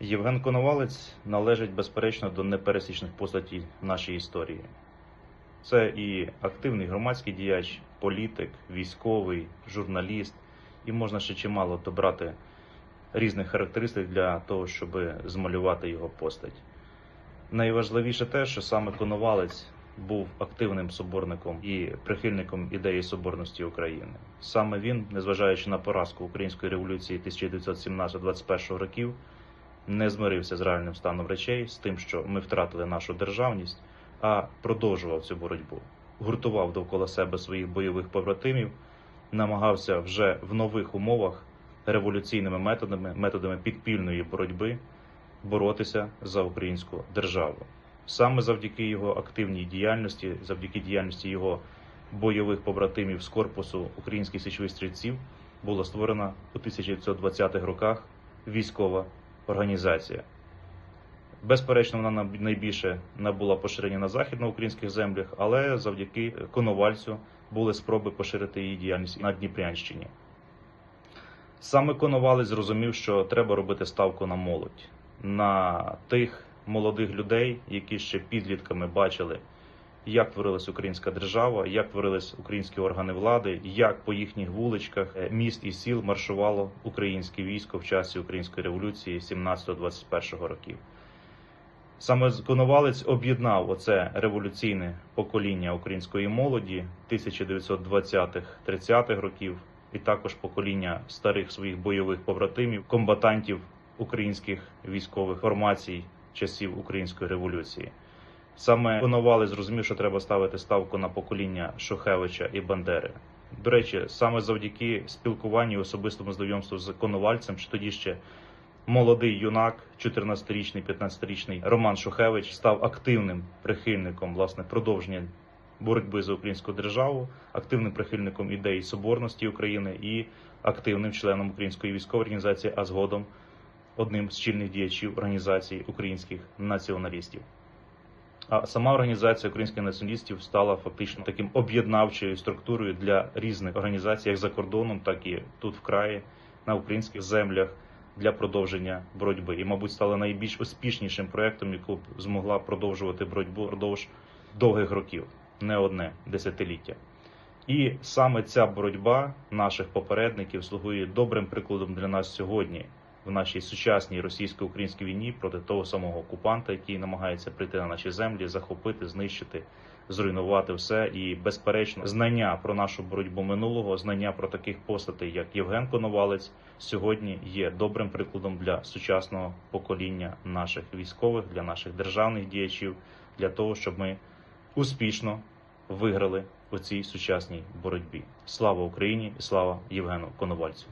Євген Коновалець належить безперечно до непересічних постатей в нашій історії. Це і активний громадський діяч, політик, військовий, журналіст, і можна ще чимало добрати різних характеристик для того, щоб змалювати його постать. Найважливіше те, що саме Коновалець був активним соборником і прихильником ідеї соборності України. Саме він, незважаючи на поразку української революції 1917-21 років, не змирився з реальним станом речей, з тим, що ми втратили нашу державність, а продовжував цю боротьбу, гуртував довкола себе своїх бойових побратимів, намагався вже в нових умовах революційними методами, методами підпільної боротьби боротися за українську державу. Саме завдяки його активній діяльності, завдяки діяльності його бойових побратимів з корпусу українських січових стрільців була створена у 1920-х роках військова організація. Безперечно, вона найбільше набула поширення на західноукраїнських землях, але завдяки Коновальцю були спроби поширити її діяльність на Дніпрянщині. Саме Коновалець зрозумів, що треба робити ставку на молодь, на тих молодих людей, які ще підлітками бачили, як творилась українська держава, як творились українські органи влади, як по їхніх вуличках е, міст і сіл маршувало українське військо в часі української революції 17-21 років. Саме Коновалець об'єднав оце революційне покоління української молоді 1920-30-х років, і також покоління старих своїх бойових побратимів, комбатантів українських військових формацій часів української революції. Саме Коновалець зрозумів, що треба ставити ставку на покоління Шухевича і Бандери. До речі, саме завдяки спілкуванню і особистому знайомству з Коновальцем, що тоді ще молодий юнак, 14-річний, 15-річний Роман Шухевич став активним прихильником власне продовження боротьби за українську державу, активним прихильником ідеї соборності України і активним членом української військової організації, а згодом одним з чільних діячів організації українських націоналістів. А сама організація українських націоналістів стала фактично таким об'єднавчою структурою для різних організацій, як за кордоном, так і тут в краї, на українських землях для продовження боротьби. І, мабуть, стала найбільш успішнішим проектом, яку б змогла продовжувати боротьбу впродовж довгих років, не одне десятиліття. І саме ця боротьба наших попередників слугує добрим прикладом для нас сьогодні в нашій сучасній російсько-українській війні проти того самого окупанта, який намагається прийти на наші землі, захопити, знищити, зруйнувати все. І безперечно, знання про нашу боротьбу минулого, знання про таких постатей, як Євген Коновалець, сьогодні є добрим прикладом для сучасного покоління наших військових, для наших державних діячів, для того, щоб ми успішно виграли у цій сучасній боротьбі. Слава Україні і слава Євгену Коновальцю.